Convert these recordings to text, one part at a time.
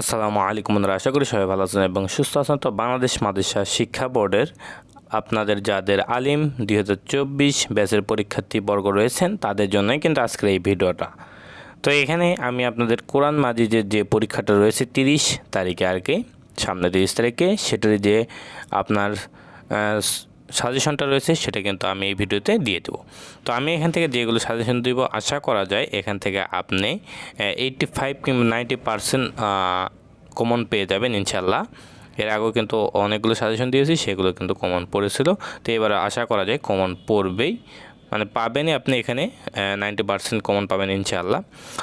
আসসালামু আলাইকুম বন্ধুরা, আশা করি সবাই ভালো আছেন এবং সুস্থ আছেন। তো বাংলাদেশ মাদ্রাসা শিক্ষা বোর্ডের আপনাদের যাদের আলিম দুই হাজার চব্বিশ ব্যাচের পরীক্ষার্থী বর্গ রয়েছেন, তাদের জন্যই কিন্তু আজকের এই ভিডিওটা। তো এখানে আমি আপনাদের কোরআন মাজিদের যে পরীক্ষাটা রয়েছে তিরিশ তারিখে আর কি, সামনে তিরিশ তারিখে, সেটার যে আপনার সাজেশনটা রয়েছে, সেটা কিন্তু আমি এই ভিডিওতে দিয়ে দেবো। তো আমি এখান থেকে যেগুলো সাজেশন দিব, আশা করা যায় এখান থেকে আপনি এইটটি ফাইভ কিংবা নাইনটি পারসেন্ট কমন পেয়ে যাবেন ইনশাল্লাহ এর আগেও কিন্তু অনেকগুলো সাজেশন দিয়েছি, সেগুলো কিন্তু কমন পড়েছিল। তো এবার আশা করা যায় কমন পড়বেই। মানে পাবেনই আপনি এখানে নাইনটি পার্সেন্ট কমন পাবেন ইনশাআল্লাহ।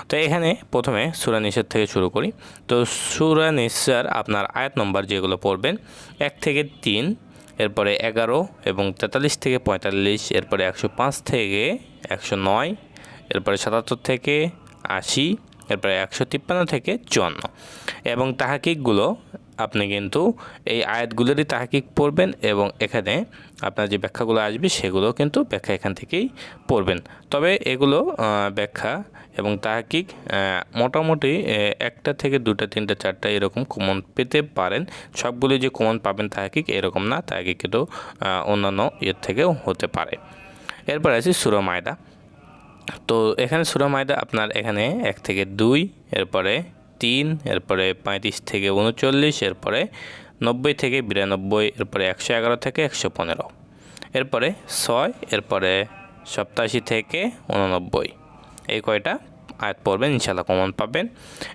তো এখানে প্রথমে সুরা নিষের থেকে শুরু করি। তো সুরা নিসার আপনার আয়াত নম্বর যেগুলো পড়বেন, এক থেকে তিন এরপরে এগারো এবং তেতাল্লিশ থেকে পঁয়তাল্লিশ, এরপরে একশো পাঁচ থেকে একশো নয়, এরপরে সাতাত্তর থেকে আশি, এরপরে একশো তিপ্পান্ন থেকে চুয়ান্ন। এবং তাহাকিকগুলো আপনি কিন্তু এই আয়াতগুলোরই তাহাকিক পড়বেন এবং এখানে আপনার যে ব্যাখ্যাগুলো আসবে সেগুলো কিন্তু ব্যাখ্যা এখান থেকেই পড়বেন। তবে এগুলো ব্যাখ্যা এবং তাহাকিক মোটামুটি একটা থেকে দুটা, তিনটা, চারটা এরকম কমন পেতে পারেন। সবগুলি যে কমন পাবেন তাহাকিক এরকম না, তাহাকিক কিন্তু অন্যান্য ইয়ের থেকেও হতে পারে। এরপর আছে সুরো মায়দা। তো এখানে সুরা মায়দা আপনার এখানে এক থেকে দুই, এরপরে তিন, এরপরে পঁয়ত্রিশ থেকে উনচল্লিশ, এরপরে নব্বই থেকে বিরানব্বই, এরপরে একশো এগারো থেকে একশো পনেরো। এরপরে ছয়, এরপরে সপ্তাশি থেকে উননব্বই। এই কয়টা আয়াত পড়বেন ইনশাল্লাহ কমন পাবেন।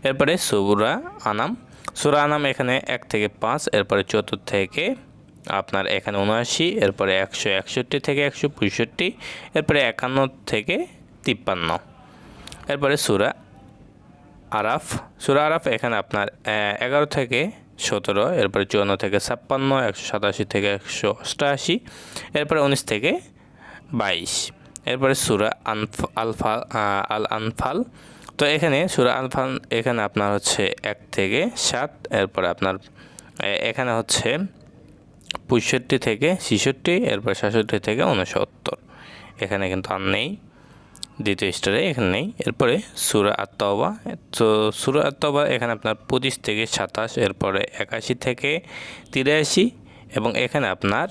এরপরে সুরা আনাম। সুরা আনাম এখানে এক থেকে পাঁচ, এরপরে চতুর্থ থেকে আপনার এখানে উনআশি, এরপরে একশো একষট্টি থেকে একশো পঁয়ষট্টি, এরপরে একান্ন থেকে তিপ্পান্ন। এরপরে সুরা আরাফ, সুরা আরাফ এখানে আপনার এগারো থেকে সতেরো, এরপরে চুয়ান্ন থেকে ছাপ্পান্ন, একশো সাতাশি থেকে একশো অষ্টআশি এরপরে উনিশ থেকে বাইশ, এরপরে সুরা আনফ, আলফা আল আনফাল। তো এখানে সুরা আলফাল এখানে আপনার হচ্ছে এক থেকে সাত, এরপরে আপনার এখানে হচ্ছে পঁয়ষট্টি থেকে ছেষট্টি, এরপর সাতষট্টি থেকে উনসত্তর এখানে কিন্তু আর নেই। দ্বিতীয় স্টারে এখানে নেই। এরপরে সুরা আত্মবা তো সুরা আত্মবা এখানে আপনার পঁচিশ থেকে সাতাশ, এরপরে একাশি থেকে তিরাশি এবং এখানে আপনার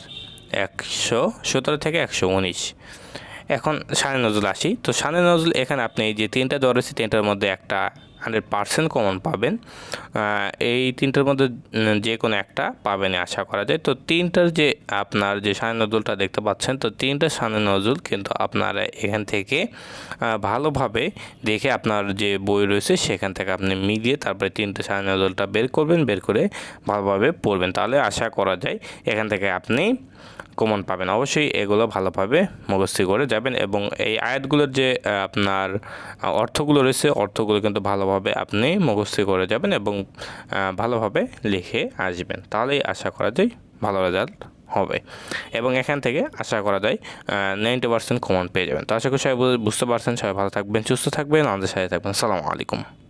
একশো, সতেরো থেকে একশো উনিশ। এখন সানে নজরুল আসি তো সানে নজরুল এখানে আপনি যে তিনটা আছে তিনটার মধ্যে একটা হান্ড্রেড পারসেন্ট কমন পাবেন। এই তিনটার মধ্যে যে কোনো একটা পাবেন আশা করা যায়। তো তিনটার যে আপনার যে সানে নজরুলটা দেখতে পাচ্ছেন, তো তিনটা সানে নজরুল কিন্তু আপনারা এখান থেকে ভালোভাবে দেখে আপনার যে বই রয়েছে সেখান থেকে আপনি মিলিয়ে তারপরে তিনটে সানে নজরুলটা বের করবেন, বের করে ভালোভাবে পড়বেন। তাহলে আশা করা যায় এখান থেকে আপনি কমন পাবেন। অবশ্যই এগুলো ভালোভাবে মুখস্থি করে যাবেন এবং এই আয়াতগুলোর যে আপনার অর্থগুলো রয়েছে, অর্থগুলো কিন্তু ভালোভাবে আপনি মুখস্থি করে যাবেন এবং ভালোভাবে লিখে আসবেন। তাহলেই আশা করা যায় ভালো রেজাল্ট হবে। এবং এখান থেকে আশা করা যায় নাইনটি পার্সেন্ট কমন পেয়ে যাবেন। তো আশা করি সবাই বুঝতে পারছেন। সবাই ভালো থাকবেন, সুস্থ থাকবেন, আমাদের সাথে থাকবেন। সালামু আলাইকুম।